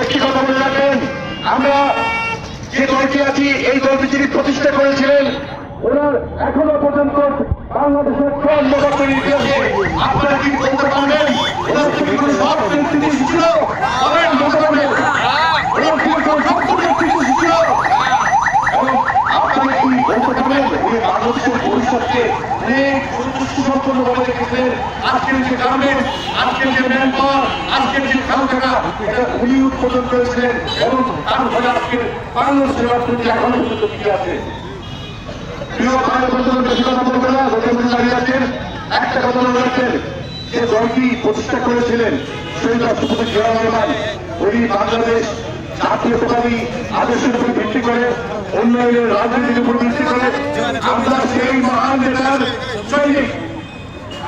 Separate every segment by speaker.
Speaker 1: একটি কথা মনে রাখেন, আমরা যে দলটি আছি, এই দলটি যিনি প্রতিষ্ঠা করেছিলেন, ওনার এখনও পর্যন্ত বাংলাদেশের সব নবাত্তরের ইতিহাসে আপনারা কি বলতে পারবেন? ওনার থেকে কোনো সব পরিস্থিতি ছিল বলেন বলতে পারবেন। ওনার থেকে কোনো সব পরিস্থিতি ছিল আপনারা কি বলতে পারবেন? উনি বাংলাদেশের ভবিষ্যৎকে অনেক সুসম্পন্ন ভাবে রেখেছিলেন আজকের যে গার্মেন্ট আজকের যে ম্যান পাওয়ার আজকের যে কারখানা এটা উনি উৎপাদন করেছিলেন এবং তার ফলে আজকের বাংলাদেশের অর্থনীতি এখনও পর্যন্ত টিকে আছে। প্রিয় ভাই, বন্ধুরা, বেশি কথা বলবে না বৈঠকে দাঁড়িয়ে আছেন। একটা কথা মনে রাখছেন যে দলটি প্রতিষ্ঠা করেছিলেন সেই রাষ্ট্রপতি জিয়া রহমান। উনি বাংলাদেশ জাতীয়তাবাদী আদর্শের উপর ভিত্তি করে, উন্নয়নের রাজনীতির উপর ভিত্তি করে, আমরা সেই মহান নেতার সৈনিক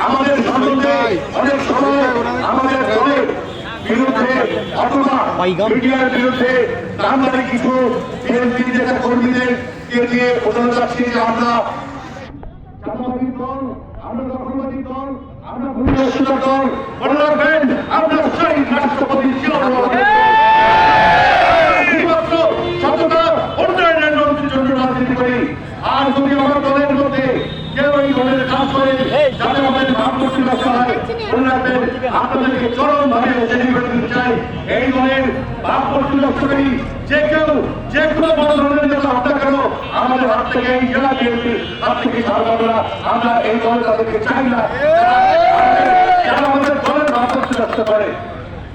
Speaker 1: আমাদের সঙ্গে অনেক সময় আমাদের দলের বিরুদ্ধে অথবা মিডিয়ার বিরুদ্ধে নামদারি কিছু বিএনপি নেতা কর্মীদের দিয়ে প্রধান চাচ্ছি যে আমরা আমরা দখলবাজি দল আমরা ভূমিদস্যুতা দল মনে রাখবেন আমরা সেই রাষ্ট্রপতি শুধুমাত্র সততা উন্নয়নের জন্য রাজনীতি করি আর যদি আমার দলের মধ্যে কেউ এই দলের কাজ করে যাতে আমাদের ভাবমূর্তি নষ্ট হয় আপনাদেরকে চরম ভাবে শ্রেণি দিতে চাই এই দলের ভাবমূর্তি নষ্ট করি যে কেউ যে কোনো বড় ধরনের নেতা হত্যা কেন আমাদের হাত থেকে এই জেলা বিএনপি হাত থেকে ছাড় পাবে না। আমরা এই দল তাদেরকে চাই না। যারা আমাদের দলের ভাবমূর্তি নষ্ট করে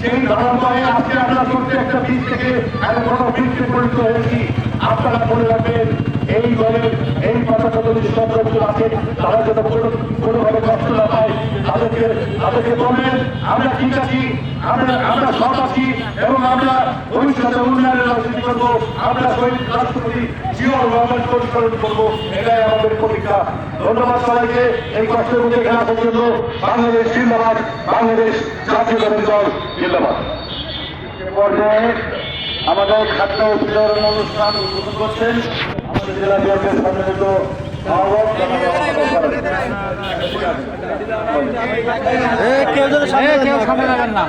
Speaker 1: সেই ধারণায় আজকে আমরা প্রত্যেকটা বীজ থেকে এত বড় বৃক্ষে পরিণত হয়েছি। আপনারা মনে রাখবেন, এই দলের এই বাচ্চাটা যদি সব সদস্য আছে তারা যেন কোনোভাবে কষ্ট না তাদেরকে তাদেরকে বলবেন, আমরা ঠিক আছি, আমরা আমরা সব আছি এবং আমরা ভবিষ্যতে উন্নয়নের রাজনীতি করব, আমরা রাষ্ট্রপতি জিয়র রহমান পরিচালন করব, এটাই আমাদের প্রতীক্ষা ধন্যবাদ সবাইকে এই কষ্টের মধ্যে আসার জন্য। বাংলাদেশ জিন্দাবাদ, বাংলাদেশ জাতীয় দল জিন্দাবাদ। পর্যায়ে আমাদের খাদ্য বিতরণ অনুষ্ঠান উদ্বোধন করছেন আমাদের জেলা বিএনপির সম্মানিত
Speaker 2: কেউ যদি সামনে কেউ সামনে যাবেন না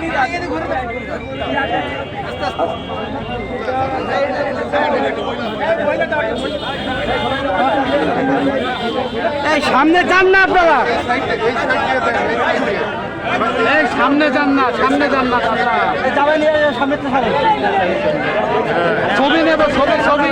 Speaker 2: এই সামনে যান না আপনারা। এই সামনে যান না সামনে যান না সামনে ছবি নেব ছবি ছবি।